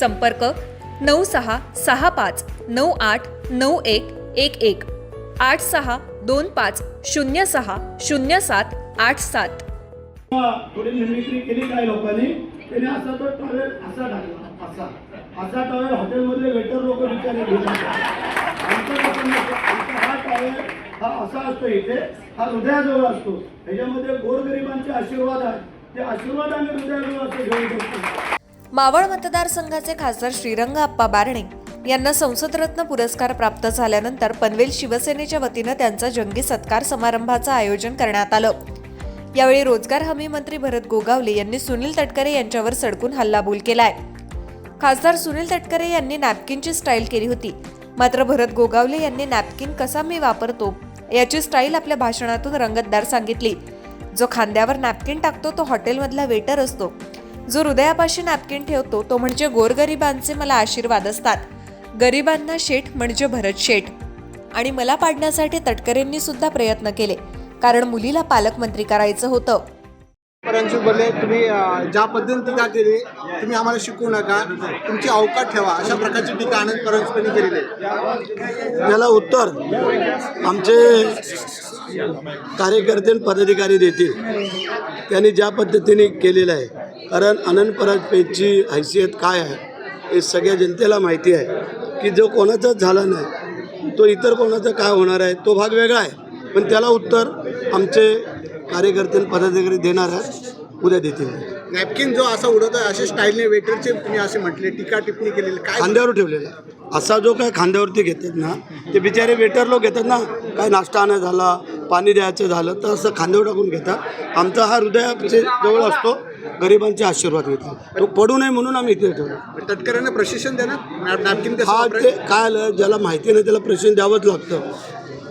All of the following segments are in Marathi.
संपर्क नऊ सहा सहा पाच नऊ आठ नऊ एक एक एक. आठ सहा दोन पाच शून्य सहा शून्य सात आठ सात. थोडी केली लोकांनी? त्याने असा तो टॉवेल असा टाकला असा. असा टॉवेल हॉटेलमधले वेटर लोक विचारले हा टॉवेल हा असा असतो इथे. हा हृदयाजवळ असतो. ह्याच्यामध्ये गोरगरिबांचे आशीर्वाद आहेत. ते आशीर्वाद आम्ही हृदयाजवळ असतो घेऊ शकतो मावळ मतदारसंघाचे खासदार श्रीरंग आप्पा बारणे यांना संसदरत्न पुरस्कार प्राप्त झाल्यानंतर पनवेल शिवसेनेच्या वतीनं त्यांचा जंगी सत्कार समारंभाचं आयोजन करण्यात आलं. यावेळी रोजगार हमी मंत्री भरत गोगावले यांनी सुनील तटकरे यांच्यावर सडकून हल्लाबोल केलाय. खासदार सुनील तटकरे यांनी नॅपकिनची स्टाईल केली होती. मात्र भरत गोगावले यांनी नॅपकिन कसा मी वापरतो याची स्टाईल आपल्या भाषणातून रंगतदार सांगितली. जो खांद्यावर नॅपकिन टाकतो तो हॉटेलमधला वेटर असतो. जो हृदयापाशी नॅपकिन ठेवतो तो म्हणजे गोरगरिबांचे मला आशीर्वाद असतात. गरिबांना शेठ म्हणजे भरत शेठ. आणि मला पाडण्यासाठी तटकरेंनी सुद्धा प्रयत्न केले कारण मुलीला पालकमंत्री करायचं होतं. परंतु बोलले तुम्ही ज्या पद्धतीने टीका केली तुम्ही आम्हाला शिकवू नका. तुमची अवकाश ठेवा. अशा प्रकारची टीका आनंद परंजपेंनी केलेली आहे. त्याला उत्तर आमचे कार्यकर्ते आणि पदाधिकारी देतील. त्यांनी ज्या पद्धतीने केलेलं आहे कारण अनंत पराजपेची हैसियत काय आहे हे सगळ्या जनतेला माहिती आहे की जो कोणाचाच झाला नाही तो इतर कोणाचा काय होणार आहे तो भाग वेगळा आहे. पण त्याला उत्तर आमचे कार्यकर्ते पदाधिकारी देणार आहेत उद्या देतील. नॅपकिन जो असा उडवतो अशा स्टाईलने वेटरचे तुम्ही असे म्हटले टीका टिप्पणी केलेली काय? खांद्यावर ठेवलेला आहे. असा जो काय खांद्यावरती घेतात ना ते बिचारे वेटर लोक घेतात ना काय नाश्ता आणा झाला पाणी द्यायचं झालं तर असं खांद्यावर टाकून घेतात. आमचा हा हृदयाचे जवळ असतो गरिबांचे आशीर्वाद घेतो. तो पडू नये म्हणून आम्ही इथे ठेवलो तटकऱ्यांना प्रशिक्षण देणार? नॅपकिन हा ते? काय आलं ज्याला माहिती नाही त्याला प्रशिक्षण द्यावंच लागतं.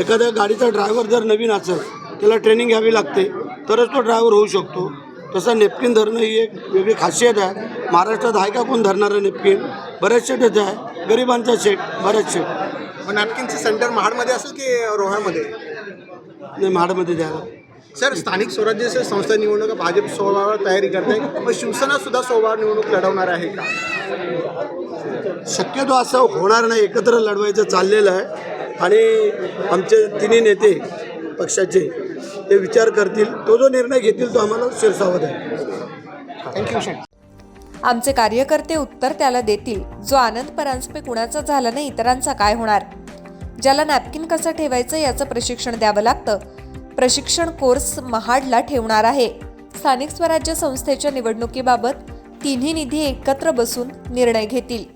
एखाद्या गाडीचा ड्रायव्हर जर नवीन असेल त्याला ट्रेनिंग घ्यावी लागते तरच तो ड्रायव्हर होऊ शकतो. तसं नेपकिन धरणं ही एक वेगळी खासियत आहे. महाराष्ट्रात आहे का कोण धरणारं नेपकिन बऱ्याच शेटच आहे. गरिबांचा शेट बऱ्याच शेट नॅपकिनचं सेंटर महाडमध्ये असेल की रोह्यामध्ये नाही म्हाडमध्ये द्यायला. सर स्थानिक स्वराज्य संस्था निवडणुका भाजप सोहळ्यावर तयारी करते मग शिवसेना सुद्धा सोहळा निवडणूक लढवणार आहे का? शक्यतो असं होणार नाही. एकत्र लढवायचं चाललेलं आहे. आणि आमचे तिन्ही नेते पक्षाचे ते विचार करतील. तो जो निर्णय घेतील तो आम्हाला शिरसावत आहे. थँक्यू सर आमचे कार्यकर्ते उत्तर त्याला देतील. जो आनंद परांजपे कुणाचा झाला नाही इतरांचा काय होणार? ज्याला नॅपकिन कसं ठेवायचं याचं प्रशिक्षण द्यावं लागतं. प्रशिक्षण कोर्स महाडला ठेवणार आहे. स्थानिक स्वराज्य संस्थेच्या निवडणुकीबाबत तिन्ही निधी एकत्र बसून निर्णय घेतील.